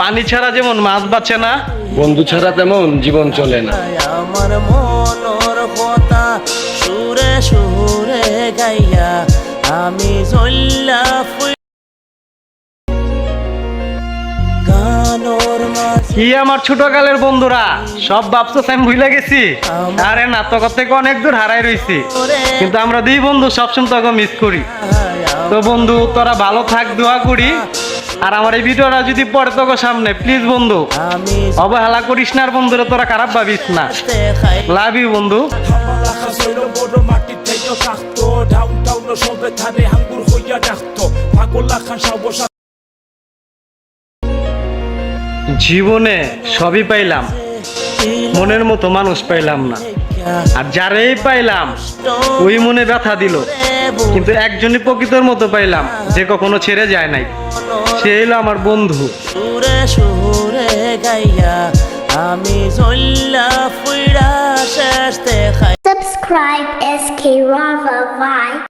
পানি ছাড়া যেমন মাছ বাঁচে না বন্ধু ছাড়া তেমন জীবন চলে না। আমার মনোর কথা সুরে সুরে গাইয়া আমি জল্লা কি আমার ছোটকালের বন্ধুরা? সব ভাবছ আমি ভুলে গেছি। আরে না তো থেকে অনেক দূর হারাই রইছি। কিন্তু আমরা দুই বন্ধু সবসময় তোকে মিস করি। তো বন্ধু তোরা ভালো থাক দোয়া করি। আর আমার এই ভিডিওটা যদি পড়ে তোকে সামনে প্লিজ বন্ধু। অবহেলা করিস না বন্ধুরা, তোরা খারাপ ভাবিস না। লাভ ইউ বন্ধু। জীবনে সবই পাইলাম, মনের মতো মানুষ পাইলাম না। আর যারেই পাইলাম, ওই মনে ব্যথা দিল। কিন্তু একজনই প্রকৃতর মতো পাইলাম যে কখনো ছেড়ে যায় নাই। সে হলো আমার বন্ধু। সুরে সুরে গাইয়া আমি জল্লা ফুইরা শেষ দেখাই। Subscribe SK Rava Vibe.